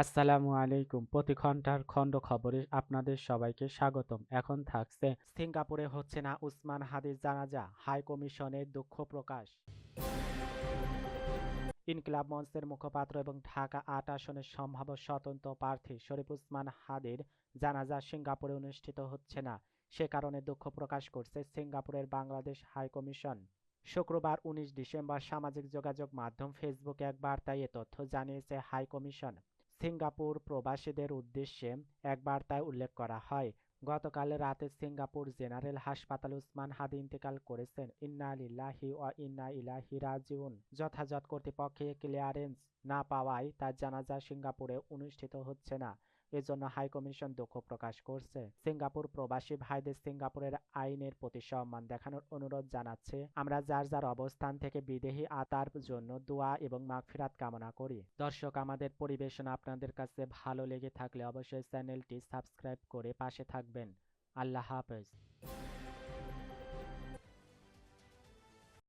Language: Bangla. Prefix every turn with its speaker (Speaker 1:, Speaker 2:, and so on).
Speaker 1: আসসালামু আলাইকুম। প্রতি ঘণ্টার খণ্ড খবরে আপনাদের সবাইকে স্বাগতম। এখন থাকছে সিঙ্গাপুরে হচ্ছে না উসমান হাদির জানাজা, হাই কমিশনের দুঃখ প্রকাশ। ইনকিলাব মঞ্চের মুখপাত্র এবং ঢাকা আট আসনের সম্ভাব্য স্বতন্ত্র প্রার্থী শরীফ উসমান হাদির জানাজা সিঙ্গাপুরে অনুষ্ঠিত হচ্ছে না। সে কারণে দুঃখ প্রকাশ করছে সিঙ্গাপুরের বাংলাদেশ হাই কমিশন। শুক্রবার উনিশ ডিসেম্বর সামাজিক যোগাযোগ মাধ্যম ফেসবুকে এক বার্তায় এ তথ্য জানিয়েছে হাই কমিশন। সিঙ্গাপুর প্রবাসীদের উদ্দেশ্যে এক বার্তায় উল্লেখ করা হয়, গতকাল রাতে সিঙ্গাপুর জেনারেল হাসপাতাল উসমান হাদি ইন্তেকাল করেছেন। ইন্না লিল্লাহি ওয়া ইন্না ইলাহি রাজিউন। যথাযথ কর্তৃপক্ষে ক্লিয়ারেন্স না পাওয়ায় তার জানাজা সিঙ্গাপুরে অনুষ্ঠিত হচ্ছে না। এজন্য হাইকমিশন দুঃখ প্রকাশ করছে। সিঙ্গাপুর প্রবাসী ভাইদের সিঙ্গাপুরের আইনের প্রতি সম্মান দেখানোর অনুরোধ জানাচ্ছে। আমরা যার যার অবস্থান থেকে বিদেহী আতার জন্য দোয়া এবং মাগফিরাত কামনা করি। দর্শক, আমাদের পরিবেশন আপনাদের কাছে ভালো লেগে থাকলে অবশ্যই চ্যানেলটি সাবস্ক্রাইব করে পাশে থাকবেন। আল্লাহ হাফেজ।